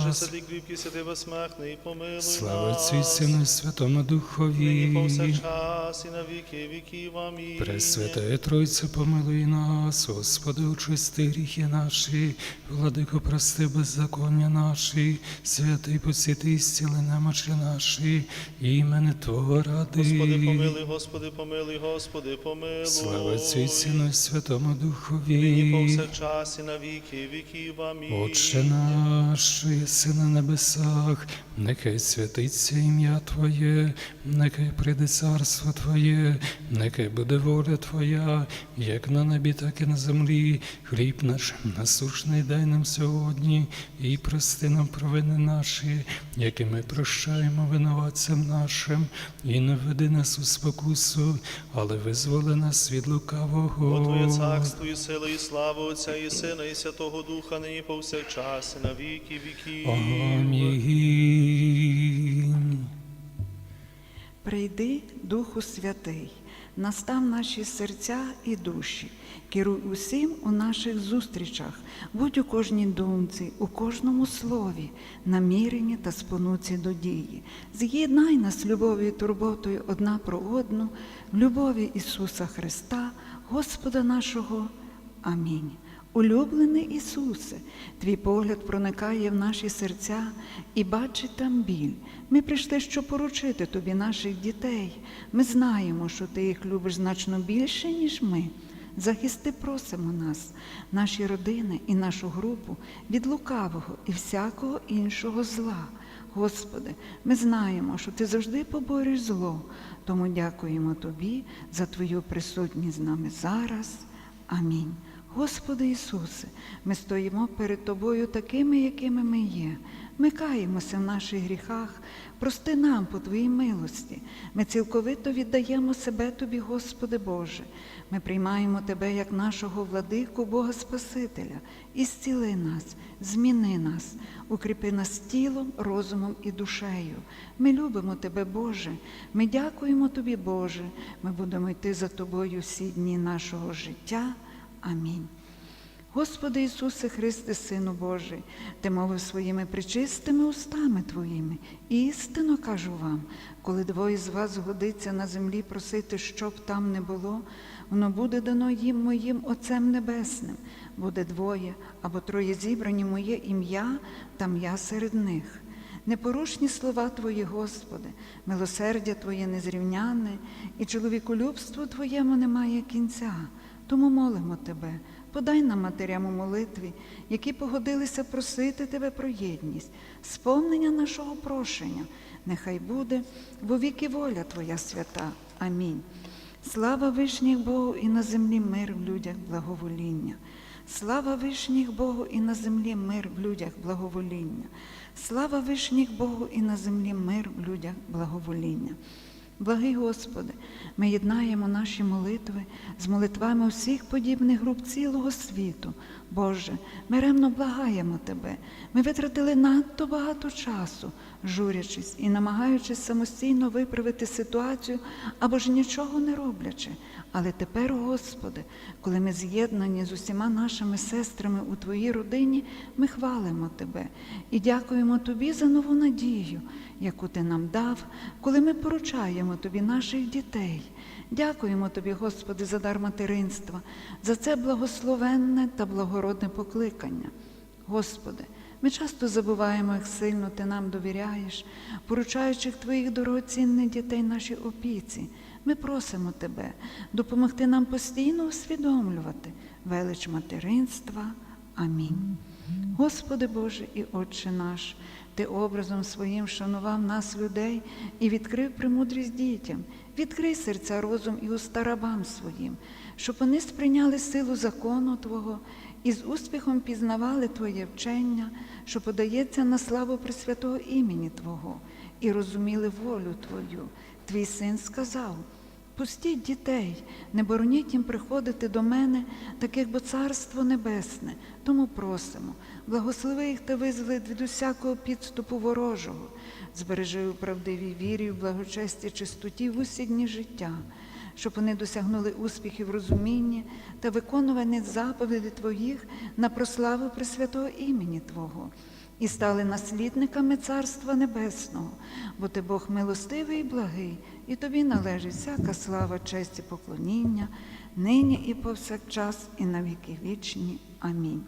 Боже, нас. святий безсмертний, помилуй Слава. Отцю і Сину і Святому Духові. повсякчас і на віки віків. Амінь. Пресвятая Тройця, помилуй нас, Господи, очисти гріхи наші, владико, прости беззаконня наші, святий посіти, зціли немочі наші, імени Твого ради. Господи, помилуй, Господи, помилуй, Господи, помилуй. Слава Отцю і Сину і Святому Духові. повсякчас і на віки віків. Амінь. Отче наш, єси на небесах, нехай святиться ім'я Твоє, нехай прийде царство Твоє, нехай буде воля Твоя, як на небі, так і на землі. Хліб наш насушний дай нам сьогодні, і прости нам провини наші, які ми прощаємо винуватцям нашим, і не веди нас у спокусу, але визволи нас від лукавого. Твоє царство і сила, і слава Отця і Сина, і Святого Духа, нині повсякчас, і на віки віків. Амінь. Прийди, Духу Святий, настав наші серця і душі, керуй усім у наших зустрічах, будь у кожній думці, у кожному слові, наміренні та спонуці до дії. З'єднай нас любов'ю і турботою одна про одну, в любові Ісуса Христа, Господа нашого. Амінь. Улюблений Ісусе, твій погляд проникає в наші серця і бачить там біль. Ми прийшли, щоб поручити тобі наших дітей. Ми знаємо, що ти їх любиш значно більше, ніж ми. Захисти просимо нас, наші родини і нашу групу від лукавого і всякого іншого зла. Господи, ми знаємо, що Ти завжди побореш зло, тому дякуємо Тобі за Твою присутність з нами зараз. Амінь. Господи Ісусе, ми стоїмо перед Тобою такими, якими ми є. Ми каємося в наших гріхах, прости нам по Твоїй милості. Ми цілковито віддаємо себе Тобі, Господи Боже. Ми приймаємо Тебе як нашого владику, Бога Спасителя, і зціли нас, зміни нас, укріпи нас тілом, розумом і душею. Ми любимо Тебе, Боже. Ми дякуємо Тобі, Боже. Ми будемо йти за Тобою всі дні нашого життя. Амінь. Господи Ісусе Христе, Сину Божий, Ти мовив своїми причистими устами Твоїми. Істинно кажу вам, коли двоє з вас згодиться на землі просити, щоб там не було, воно буде дано їм моїм Отцем Небесним. Буде двоє або троє зібрані моє ім'я, там я серед них. Непорушні слова Твої, Господи, милосердя Твоє незрівняне, і чоловіколюбство Твоєму немає кінця. Тому молимо Тебе, подай нам матерям у молитві, які погодилися просити Тебе про єдність, сповнення нашого прошення. Нехай буде во віки воля Твоя свята. Амінь. Слава вишніх Богу і на землі мир в людях благовоління. Слава вишніх Богу і на землі мир в людях благовоління. Слава вишніх Богу і на землі мир в людях благовоління. Благий Господи, ми єднаємо наші молитви з молитвами усіх подібних груп цілого світу. Боже, ми ревно благаємо Тебе. Ми витратили надто багато часу, журячись і намагаючись самостійно виправити ситуацію або ж нічого не роблячи. Але тепер, Господи, коли ми з'єднані з усіма нашими сестрами у Твоїй родині, ми хвалимо Тебе і дякуємо Тобі за нову надію, яку Ти нам дав, коли ми поручаємо Тобі наших дітей. Дякуємо Тобі, Господи, за дар материнства, за це благословенне та благородне покликання. Господи, ми часто забуваємо, як сильно Ти нам довіряєш, поручаючи Твоїх дорогоцінних дітей нашій опіці. Ми просимо Тебе допомогти нам постійно усвідомлювати велич материнства. Амінь. Господи Боже і Отче наш, Ти образом своїм шанував нас, людей, і відкрив премудрість дітям. Відкрий серця, розум і уста рабам своїм, щоб вони сприйняли силу закону Твого і з успіхом пізнавали Твоє вчення, що подається на славу Пресвятого імені Твого, і розуміли волю Твою. Твій син сказав. Пустіть дітей, не бороніть їм приходити до мене, таких бо царство небесне. Тому просимо, благослови їх та визволи від усякого підступу ворожого, збережи у правдивій вірі, в благочесті, чистоті в усі дні життя, щоб вони досягнули успіхів в розумінні та виконувані заповіді Твоїх на прославу Пресвятого імені Твого. І стали наслідниками Царства Небесного, бо ти Бог милостивий і благий, і тобі належить всяка слава, честь і поклоніння, нині і повсякчас, і на віки вічні. Амінь.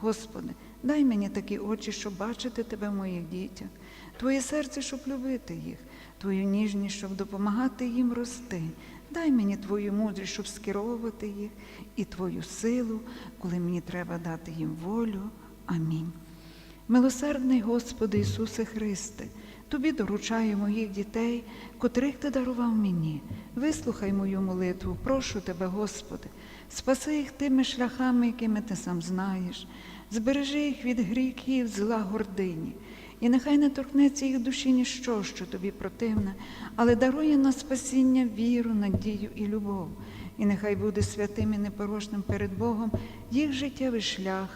Господи, дай мені такі очі, щоб бачити Тебе в моїх дітях, Твоє серце, щоб любити їх, Твою ніжність, щоб допомагати їм рости. Дай мені Твою мудрість, щоб скеровувати їх, і Твою силу, коли мені треба дати їм волю. Амінь. Милосердний Господи Ісусе Христе, Тобі доручаю моїх дітей, котрих Ти дарував мені. Вислухай мою молитву, прошу Тебе, Господи, спаси їх тими шляхами, якими Ти сам знаєш, збережи їх від гріхів, зла гордині. І нехай не торкнеться їх душі ніщо, що тобі противне, але дарує на спасіння віру, надію і любов. І нехай буде святим і непорочним перед Богом їх життєвий шлях.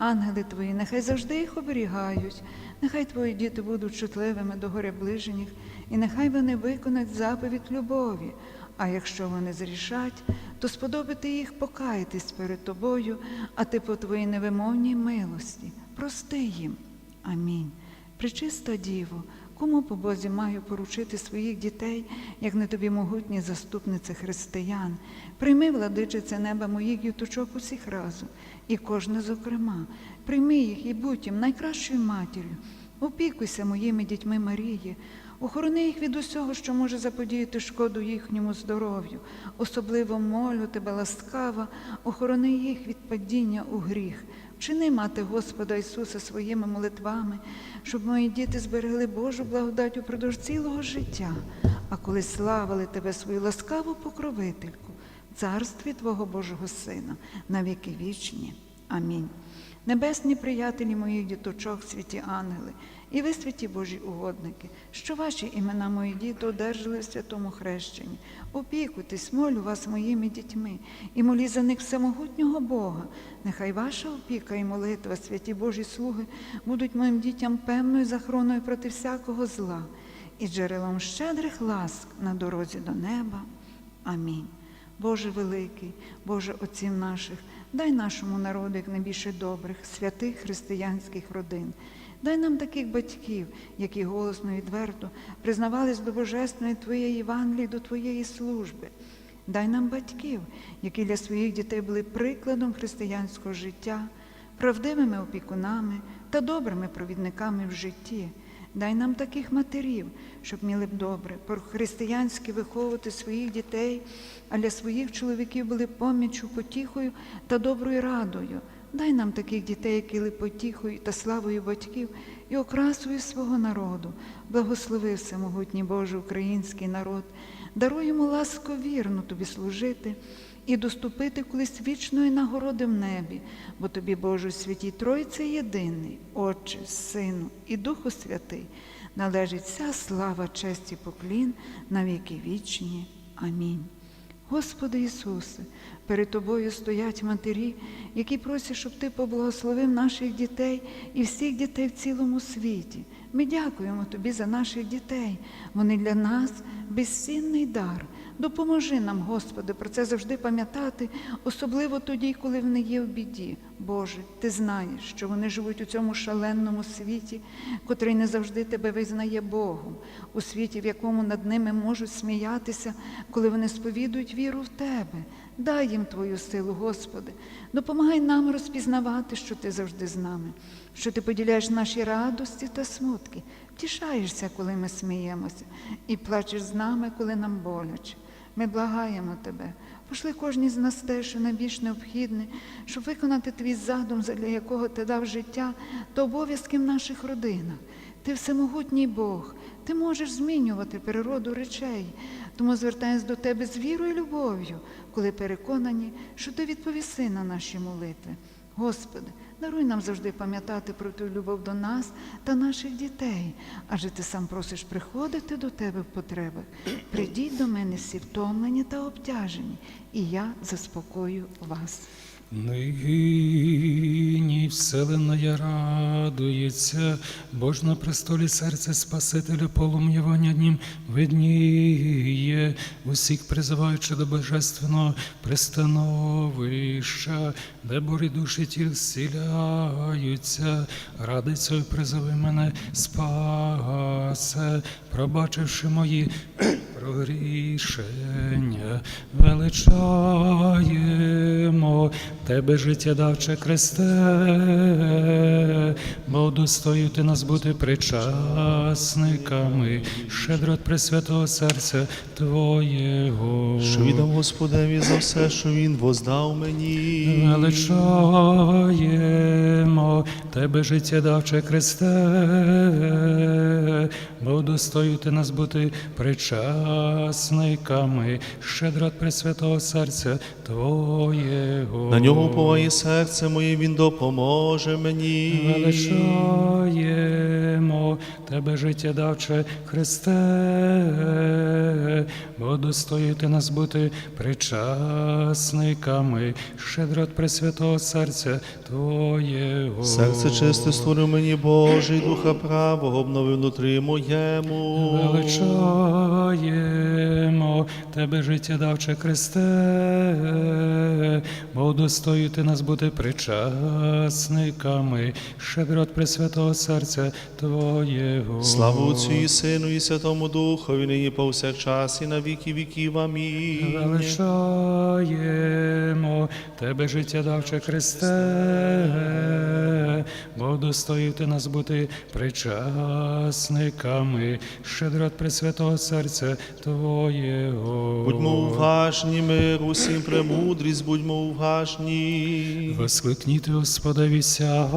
Ангели твої, нехай завжди їх оберігають, нехай твої діти будуть чутливими до горя ближніх, і нехай вони виконають заповідь любові. А якщо вони зрішать, то сподобати їх покаятись перед тобою, а ти по твоїй невимовній милості. Прости їм. Амінь. Пречиста Діво, кому по Бозі маю поручити своїх дітей, як не тобі могутні заступниці християн? Прийми, владичице неба, моїх діточок усіх разом, і кожне зокрема. Прийми їх і будь їм найкращою матір'ю. Опікуйся моїми дітьми Марії, охорони їх від усього, що може заподіяти шкоду їхньому здоров'ю. Особливо молю тебе, ласкава, охорони їх від падіння у гріх. Вчини, мати Господа Ісуса своїми молитвами, щоб мої діти зберегли Божу благодать упродовж цілого життя, а коли славили тебе свою ласкаву покровительку, царстві Твого Божого Сина, на віки вічні. Амінь. Небесні приятелі моїх діточок, святі ангели, і ви, святі Божі угодники, що ваші імена мої діти одержали в святому хрещенні. Опікуйтесь, молю вас моїми дітьми, і молі за них всемогутнього Бога. Нехай ваша опіка і молитва, святі Божі слуги, будуть моїм дітям певною захороною проти всякого зла і джерелом щедрих ласк на дорозі до неба. Амінь. Боже великий, Боже отців наших, дай нашому народу як найбільше добрих, святих християнських родин. Дай нам таких батьків, які голосно і відверто признавались до Божественної Твоєї Євангелії, до Твоєї служби. Дай нам батьків, які для своїх дітей були прикладом християнського життя, правдивими опікунами та добрими провідниками в житті. Дай нам таких матерів, щоб міли б добре, по-християнськи виховувати своїх дітей, а для своїх чоловіків були поміччю, потіхою та доброю радою. Дай нам таких дітей, які були потіхою та славою батьків і окрасою свого народу. Благослови всемогутній Боже український народ, даруй йому ласку вірно тобі служити і доступити колись вічної нагороди в небі, бо тобі, Боже, святій Тройце єдиний, Отче, Сину і Духу Святий, належить вся слава, честь і поклін на віки вічні. Амінь. Господи Ісусе, перед Тобою стоять матері, які просять, щоб Ти поблагословив наших дітей і всіх дітей в цілому світі. Ми дякуємо Тобі за наших дітей. Вони для нас безцінний дар. Допоможи нам, Господи, про це завжди пам'ятати, особливо тоді, коли вони є в біді. Боже, Ти знаєш, що вони живуть у цьому шаленому світі, котрий не завжди тебе визнає Богом, у світі, в якому над ними можуть сміятися, коли вони сповідують віру в Тебе. Дай їм Твою силу, Господи. Допомагай нам розпізнавати, що Ти завжди з нами, що Ти поділяєш наші радості та смутки, втішаєшся, коли ми сміємося, і плачеш з нами, коли нам боляче. Ми благаємо Тебе. Пошли кожній з нас те, що найбільш необхідне, щоб виконати твій задум, для якого ти дав життя та обов'язки в наших родинах. Ти всемогутній Бог, ти можеш змінювати природу речей, тому звертаємось до тебе з вірою і любов'ю, коли переконані, що ти відповіси на наші молитви. Господи, даруй нам завжди пам'ятати про ту любов до нас та наших дітей, адже ти сам просиш приходити до тебе в потребах. Прийдіть до мене всі втомлені та обтяжені, і я заспокою вас. Нині вселенная радується, бо ж на престолі серце Спасителя полум'явання днім видніє, усіх призиваючи до божественного пристановища, де борі душі тіл зціляються, ради цього призови мене спасе, пробачивши мої прогрішення, величаємо тебе життя давче Христе, бо достою ти нас бути причасниками, щедро Пресвятого серця Твоєго. Що віддам Господеві за все, що Він воздав мені. Величаємо тебе життя давче Христе, бо достою ти нас бути причасниками, щедро от Пресвятого серця Твоєго. На нього уповає серце моє, Він допоможе мені. Величаємо тебе життя давче Христе, бо достою ти нас бути причасниками, щедро от Пресвятого серця Твоєго. Серце чисте створив мені Божий, духа правого обновив внутрі моєму. Величаємо тебе життя давче Христе, бо достою ти нас бути причасниками, щедро Пресвятого серця Твоєго. Слава Отцю і Сину, і Святому Духові, нині повсякчас і на віки віків. Амінь. Величаємо тебе життя давче Христе, бо достою ти нас бути причасниками, щедро от Пресвятого серця Твоєго. Будьмо уважні, мир, усім премудрість, будьмо уважні. Воскликніте, Господеві, вся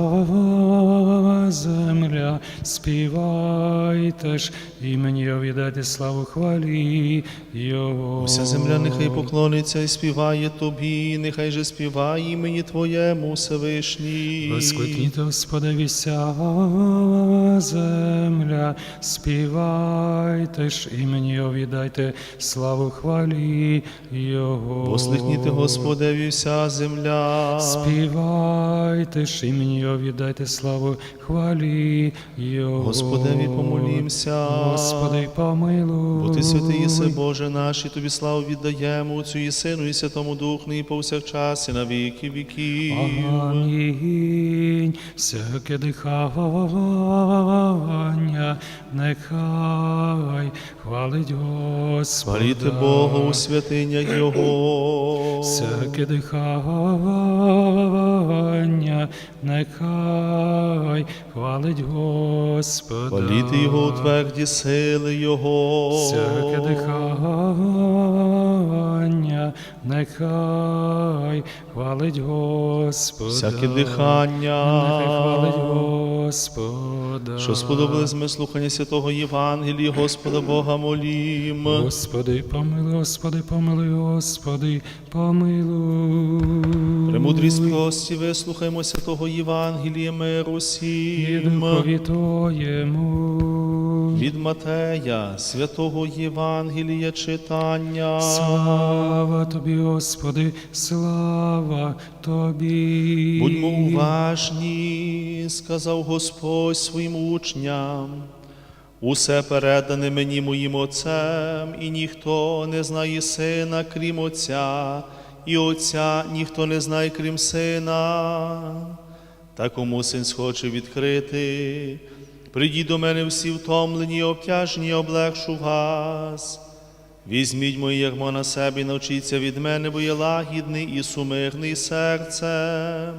земля, співайте ж, імені Його віддайте славу хвалі Його. Уся земля нехай поклониться і співає тобі, нехай же співає імені Твоєму Всевишній. Воскликніте, Господеві, вся земля, співайте ж, імені Його віддайте славу хвалі Його. Воскликніте Господеві вся земля. Співайте ж, імені Його віддайте славу хвалі Його. Господеві помолімся. Господи, помилуй. Бо ти святий єси, Боже наш, і тобі славу віддаємо Отцю і Сину, і Святому Духу, і повсякчас, і на віки віків. Амінь. Всяке дихання, нехай хвалить Господа. Хваліти Бога у святинях Його. Всяке дихання, нехай хвалить Господа. Хваліти Його у тверді сили Його. Всяке дихання, нехай хвалить Господа. Всяке дихання. Нехай хвалить Господа. Що сподобались ми слухання святого Євангелії, Господа Бога молім. Господи, помилуй, Господи, помилуй, Господи, помилуй. Премудрість прості, вислухаймо святого Євангелія миру І всім. Від Матея, святого Євангелія читання. Слава Тобі, Господи, слава Тобі. Будьмо уважні, сказав Господь своїм учням. Усе передане мені моїм Отцем, і ніхто не знає сина, крім Отця, і Отця ніхто не знає, крім сина. Та кому син схоче відкрити, прийдіть до мене всі втомлені, обтяжені, облегшу вас. Візьміть моє ярмо на себе і навчіться від мене, бо я лагідний і сумирний серцем,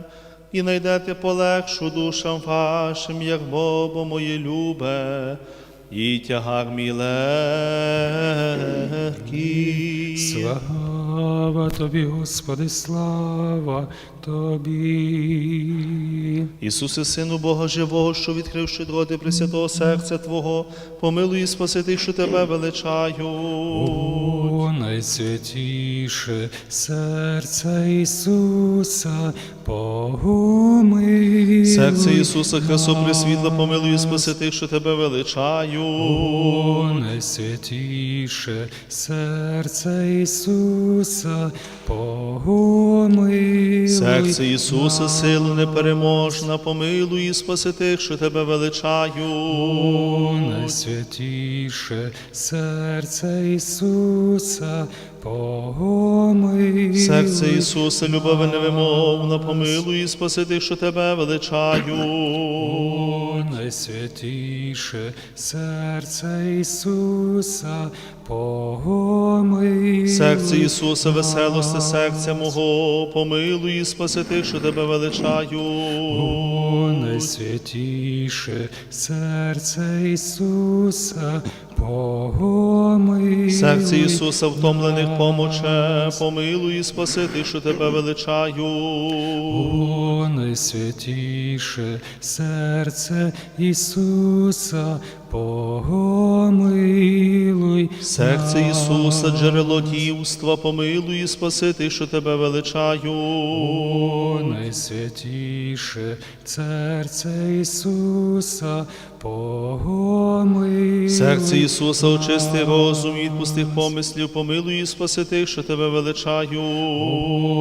і найдете полегшу душам вашим, ярмо, бо моє любе, і тягар мій легкий. Слава Тобі, Господи, слава Тобі. Ісусе, Сину Бога Живого, що відкривши дроти Пресвятого серця Твого, помилуй і спаси тих, що Тебе величаю. О, найсвятіше серце Ісуса, помилуй. Серце Ісуса Христо присвітло, помилуй і спаси тих, що Тебе величаю. О, найсвятіше серце Ісуса, Ісуса, помилуй. Серце Ісуса, сила непереможна, помилуй і спаси тих, що тебе величаю. О, найсвятіше серце Ісуса, помилуй. Серце Ісуса, любове невимовна, помилуй і спаси тих, що тебе величаю. О, найсвятіше серце Ісуса, помилуй. Серце Ісуса, веселости серця мого, помилуй і спаси тих, що тебе величаю. Найсвятіше серце Ісуса, помилуй. Серце Ісуса, втомлених помоче, помилуй і спаси ти, що тебе величаю. О, найсвятіше серце Ісуса, помилуй. Серце Ісуса, джерело дівства, помилуй і спаси тих, що тебе величаю. О, найсвятіше серце Ісуса, помилуй. Серце Ісуса, очисти розум, і відпусти помислів, помилуй і спаси тих, що тебе величаю. О,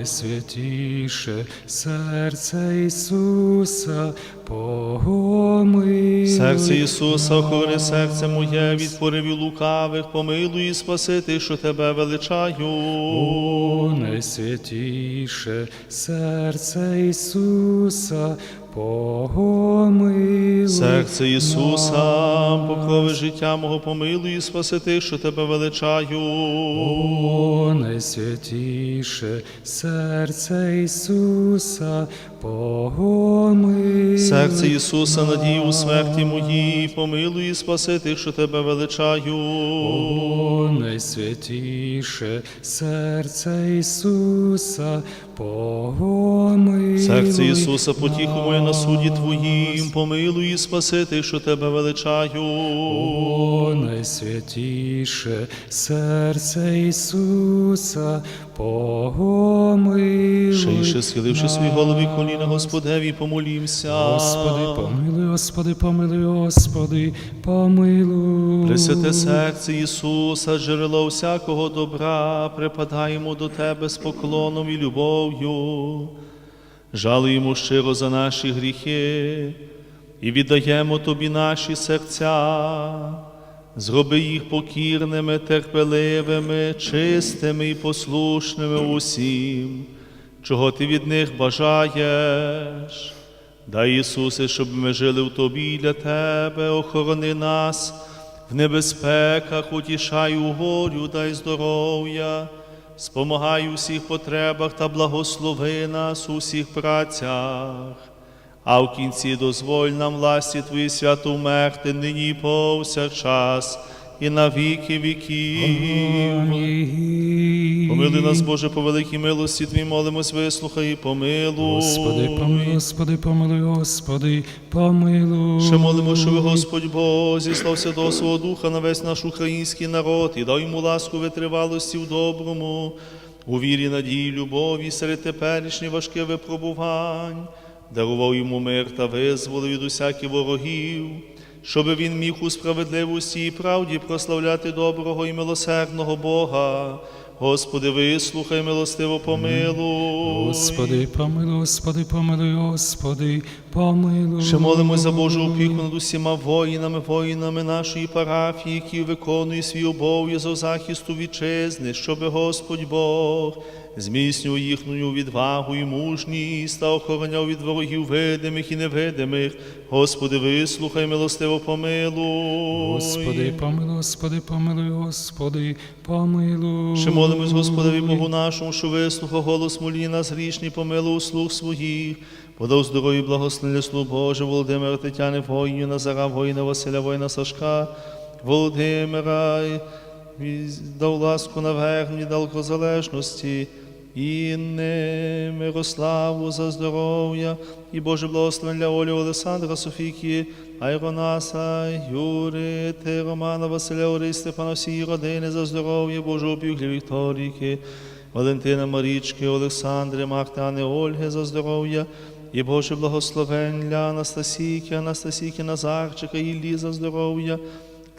найсвятіше серце Ісуса, помилуй. Серце Ісуса, охорони серце моє від поривів лукавих, помилуй і спаси тих, що тебе величаю. О, найсвятіше серце Ісуса, помилуй. Серце Ісуса, покрови життя мого, помилуй і спаси тих, що тебе величаю. О, найсвятіше серце Ісуса, помилуй. Серце Ісуса, надій у смерті моїй, помилуй і спаси тих, що тебе величаю. О, найсвятіше серце Ісуса, помилуй. Серце Ісуса, потіху на суді Твоїм, помилуй і спаси тих, що тебе величаю. О, найсвятіше серце Ісуса, помилуй. Шейше, схиливши свої голови коліна Господеві, помолімся. Господи, помилуй, Господи, помилуй, Господи, помилуй. Пресвяте серце Ісуса, джерело всякого добра, припадаємо до Тебе з поклоном і любов'ю. Жалуємо щиро за наші гріхи і віддаємо Тобі наші серця. Зроби їх покірними, терпеливими, чистими і послушними усім, чого Ти від них бажаєш. Дай, Ісусе, щоб ми жили в Тобі для Тебе, охорони нас в небезпеках, утішай у горю, дай здоров'я, спомагай у всіх потребах та благослови нас у всіх працях. А в кінці дозволь нам власті Твої свято вмерти нині повсякчас і на віки віків. Амінь. Помили нас, Боже, по великій милості Твій, молимось, вислухай і помилуй. Господи, помилуй, Господи, помилуй, Господи, помилуй. Ще молимо, щоб Господь Бог зіслав Святого свого Духа на весь наш український народ і дав йому ласку витривалості в доброму, у вірі, надії, любові серед теперішніх важких випробувань, дарував йому мир та визволив від усяких ворогів, щоб він міг у справедливості і правді прославляти доброго і милосердного Бога. Господи, вислухай, милостиво помилуй. Господи, помилуй, Господи, помилуй, Господи, помилуй. Ще молимось за Божу опіку над усіма воїнами, воїнами нашої парафії, які виконують свій обов'язок захисту вітчизни, щоби Господь Бог зміцнював їхню відвагу і мужність та охороняв від ворогів видимих і невидимих. Господи, вислухай, милостиво помилуй. Господи, помилуй, Господи, помилуй, Господи, помилуй. Ще молимось Господові Богу нашому, що вислухав голос молі нас грішні, помилуй слух своїх. Подав здоров'я благословення слуг Боже, Володимира Тетяни, воїнів, Назара, воїна, Василя, воїна Сашка, Володимира, і дав ласку на верхні далекозалежності, і не Мирославу за здоров'я, і Боже благословення для Олі Олександра, Софійки, Айронаса, Юри, Ти, Романа, Василя, Ори, Степана, всієї родини за здоров'я, Божого опіклі Вікторійки, Валентина Марічки, Олександри, Марти, Ольги за здоров'я, і Боже благословень для Анастасійки, Анастасійки Назарчика, Іллі за здоров'я,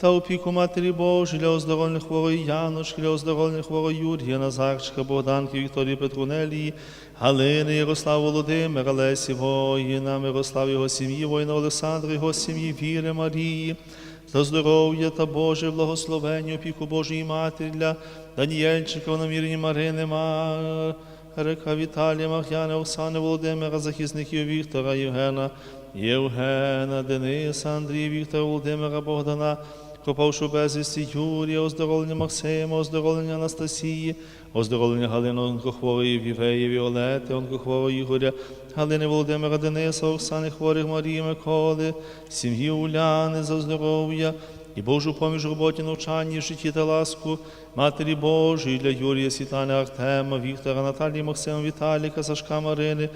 та опіку Матері Божої для оздоровлених хворої Яночки, для оздоровлених хворої Юрія, Назарчика, Богданки, Вікторії Петрунелії, Галини, Ярослава Володимира, Лесі воїна, Мирослав його сім'ї, воїна Олександра, його сім'ї, Віри Марії, за здоров'я та Боже благословення, опіку Божої Матері для Даніельчика, намірені Марини, Марика, Віталія, Мах'яни, Оксани, Володимира, захисників Віктора, Євгена, Євгена, Дениса, Андрія, Віктора, Володимира, Богдана, Копавшу безвісті Юрія, оздоровлення Максима, оздоровлення Анастасії, оздоровлення Галини онкохворої Вівеї, Віолети, онкохворої Ігоря, Галини Володимира, Дениса, Оксани, хворих Марії, Миколи, сім'ї Уляни за здоров'я і Божу поміж роботі, навчанні, житті та ласку, Матері Божої для Юрія, Світлани, Артема, Віктора, Наталії, Максима, Віталіка, Сашка, Марини,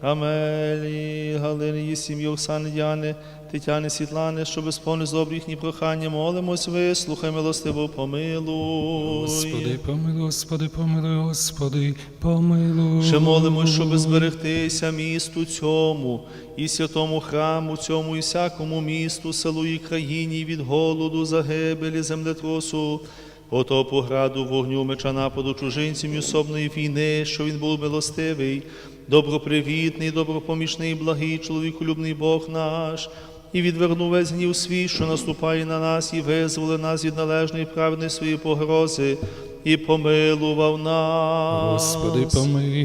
Амелії, Галини, її сім'ї, Оксани, Діани, Тетяни, Світлани, щоб сповнити добрі їхні прохання, молимось, вислухай, милостиво, помилуй. Господи, помилуй, Господи, помилуй, Господи, помилуй. Ще молимось, щоб зберегтися місту цьому, і святому храму цьому, і всякому місту, селу і країні від голоду, загибелі, землетрусу, потопу граду, вогню, меча нападу чужинців і особної війни, що він був милостивий, добропривітний, добропомічний, благий, чоловіколюбний Бог наш. І відвернув весь гнів свій, що наступає на нас, і визволи нас від належної правди своєї погрози, і помилував нас. Господи, помилуй,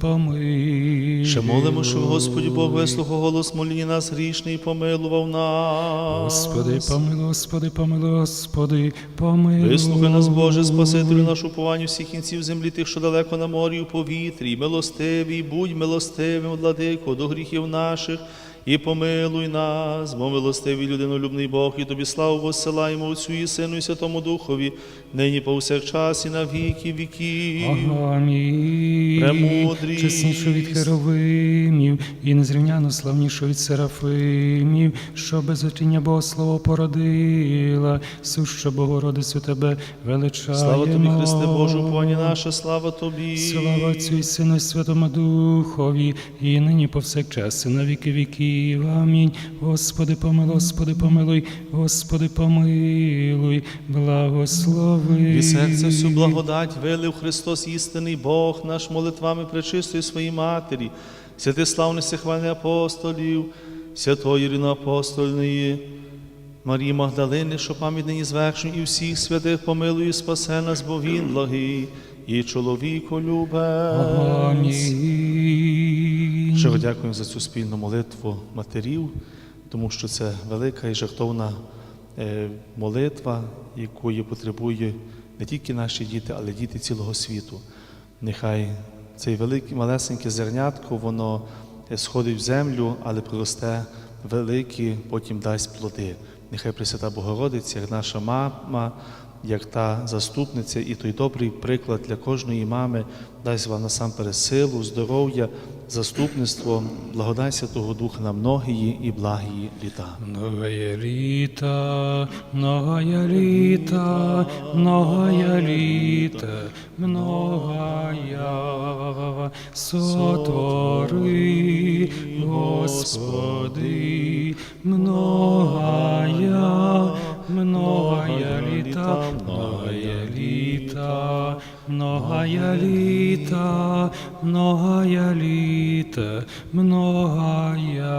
помилуй. Ще молимо, що Господі Бог вислухав голос моління нас грішний і помилував нас. Господи, помилуй, Господи, помилуй, Господи, помилуй. Вислухай нас, Боже, Спасителю нашу пованню всіх кінців землі, тих, що далеко на морі, у повітрі, милостивий, будь милостивим, владико, до гріхів наших, і помилуй нас, бо милостивий людинолюбний Бог, і тобі славу посилаємо Отцю і Сину, і Святому Духові, нині повсякчас і на віки віків. Амінь. Премудрий. Чеснішу від херовимів і незрівняно славнішу від серафимів, що без отіння Богослово породила, суща Богородицю тебе величаємо. Слава тобі, Христе Божу, пані наша, слава тобі. Слава Отцю і Сину і Святому Духові, і нині повсякчас, і на віки віків. Амінь. Господи, помилуй, Господи, помилуй, Господи, помилуй, благослови. І серце всю благодать вилив Христос істинний Бог наш молитвами пречистої своїй Матері, святи славних всехвальних апостолів, святої рівноапостольної Марії Магдалини, що пам'ять нині звершує, і всіх святих помилуй і спасе нас, бо Він благий і чоловіко любе. Амінь. Щиро дякуємо за цю спільну молитву матерів, тому що це велика і жертовна е, молитва, якої потребує не тільки наші діти, але й діти цілого світу. Нехай цей великий малесеньке зернятко, воно е, сходить в землю, але проросте великі, потім дасть плоди. Нехай Пресвята Богородиця, як наша мама, як та заступниця і той добрий приклад для кожної мами, дасть вам насамперед силу, здоров'я, заступництво, благодать Святого Духа на многії і благії літа. Многая літа, многая літа, многая літа, многая сотвори, Господи, многая, многая літа, многая літа, многая літа, многая.